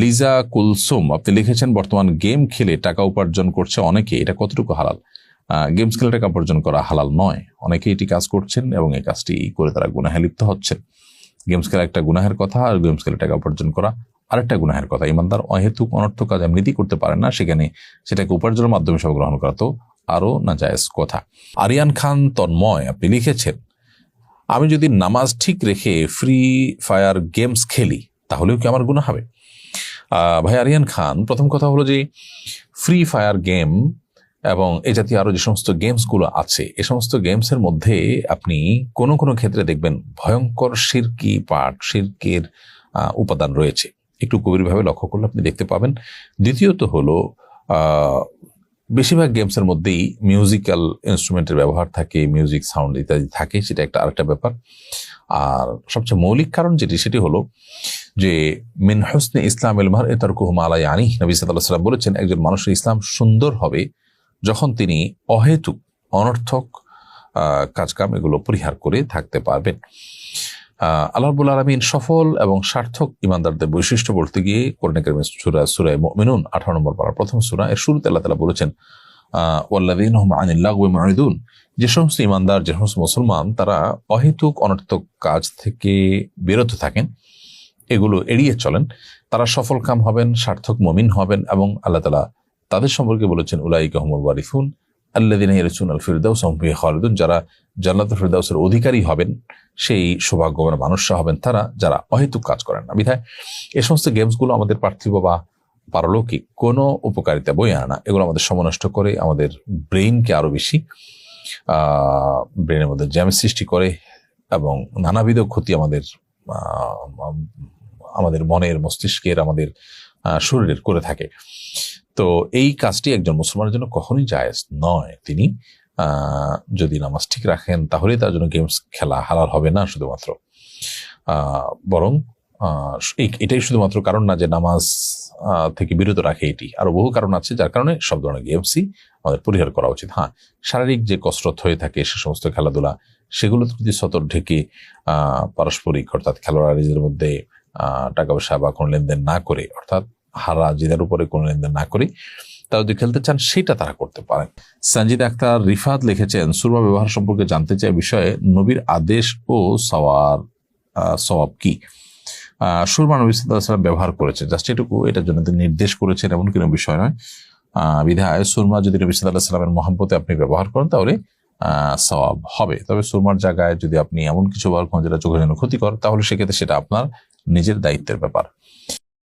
লিজা কুলসুম, আপনি লিখেছেন, বর্তমান গেম খেলে টাকা উপার্জন করছে অনেকে, এটা কতটুকু হালাল? গেমস খেলে টাকা উপার্জন করা হালাল নয়। অনেকে এটি কাজ করছেন এবং এই কাজটি করে তারা গুনাহে লিপ্ত হচ্ছেন। গেমস খেলা একটা গুনাহের কথা, আর গেমস খেলে টাকা উপার্জন করা আরেকটা গুনাহের কথা। ইমানদার অহেতুক অনর্থক কাজ এমনিতেই করতে পারেন না, সেখানে সেটাকে উপার্জনের মাধ্যমে সব গ্রহণ করা তো আরও না জায়েজ কথা। আরিয়ান খান তন্ময়, আপনি লিখেছেন, আমি যদি নামাজ ঠিক রেখে ফ্রি ফায়ার গেমস খেলি, তাহলেও কি আমার গুণা হবে? ভাই আরিয়ান খান, প্রথম কথা হলো যে ফ্রি ফায়ার গেম এবং এই জাতীয় আরও যে সমস্ত গেমসগুলো আছে, এ সমস্ত গেমসের মধ্যে আপনি কোনো কোনো ক্ষেত্রে দেখবেন ভয়ঙ্কর শিরকি পাঠ শিরকের উপাদান রয়েছে। একটু গভীরভাবে লক্ষ্য করলে আপনি দেখতে পাবেন। দ্বিতীয়ত হলো বেশিরভাগ গেমসের মধ্যেই মিউজিক্যাল ইনস্ট্রুমেন্টের ব্যবহার থাকে মিউজিক সাউন্ড ইত্যাদি থাকে, সেটা একটা আরেকটা ব্যাপার। আর সবচেয়ে মৌলিক কারণ যেটি, সেটি হলো যে মিন হোসনে ইসলাম এলমার এ তার কুহমালাই আনি নবী সাল্লাহ বলেছেন একজন মানুষের ইসলাম সুন্দর হবে যখন তিনি অহেতুক অনর্থক কাজকাম এগুলো পরিহার করে থাকতে পারবেন। আহ, আল্লাহ রাব্বুল আলমিন সফল এবং সার্থক ইমানদারদের বৈশিষ্ট্য বলতে গিয়ে কোরআনিকের সুরা সুরায় মিনুন আঠারো নম্বর পারা প্রথম সুরা এর শুরুতে আল্লাহ তালা বলেছেন হুম আনিল্লাহ যে সমস্ত ইমানদার যে সমস্ত মুসলমান তারা অহেতুক অনর্থক কাজ থেকে বিরত থাকেন। এগুলো এড়িয়ে চলেন। তারা সফল কাম হবেন, সার্থক মমিন হবেন এবং আল্লাহ তালা তাদের সম্পর্কে বলেছেন, উলাইকা হুমুল ওয়ারিফুন আল্লাদিন ইয়ারসুন আল ফিরদাউস খালিদুন। যারা জান্নাত ফিরদাউসের অধিকারী হবেন, সেই সৌভাগ্যবান মানুষরা হবেন তারা যারা অহেতুক কাজ করেন না। বিধায় এ সমস্ত গেমসগুলো আমাদের পার্থিব বা পারলৌকিক কোনো উপকারিতা বই আনে এগুলো আমাদের সমনষ্ট করে, আমাদের ব্রেইনকে আরও বেশি ব্রেনের মধ্যে জ্যাম সৃষ্টি করে এবং নানাবিধ ক্ষতি আমাদের আমাদের মনের মস্তিষ্কের আমাদের শরীরের করে থাকে। তো এই কাজটি একজন মুসলমানের জন্য কখনোই জায়েজ নয়। তিনি যদি নামাজ ঠিক রাখেন তাহলে তার জন্য গেমস খেলা হালাল হবে না শুধুমাত্র। বরং এটাই শুধুমাত্র কারণ না যে নামাজ থেকে বিরত রাখে এটি। আরও বহু কারণ আছে যার কারণে সব ধরনের গেমসই আমাদের পরিহার করা উচিত। হ্যাঁ শারীরিক যে কসরত হয়ে থাকে সে সমস্ত খেলাধুলা সেগুলো যদি সতর ঢেকে পারস্পরিক অর্থাৎ খেলোয়াড়দের মধ্যে আহ, টাকা পয়সা বা কোনো লেনদেন না করে, অর্থাৎ হারা জিদের উপরে কোনো লেনদেন না করে, তারা যদি খেলতে চান, সেটা তারা করতে পারেন। সঞ্জিদ আক্তার রিফাত লিখেছেন, সুরমা ব্যবহার সম্পর্কে জানতে চাই বিষয়ে, নবীর আদেশ ও সওয়ার সওয়াব কি? সুরমা নবী আলাইহি ব্যবহার করেছেন। জাস্ট এটুকু, এটার জন্য তিনি নির্দেশ করেছেন, এমন কোনো বিষয় নয়। বিধায় সুরমা যদি নবী সাল্লাহ সাল্লামের মহাব্বতে আপনি ব্যবহার করেন, তাহলে সওয়াব হবে। তবে সুরমার জায়গায় যদি আপনি এমন কিছু ব্যবহার করেন, যেটা চোখের জন্য ক্ষতিকর, তাহলে সেক্ষেত্রে সেটা আপনার নিজের দায়িত্বের ব্যাপার।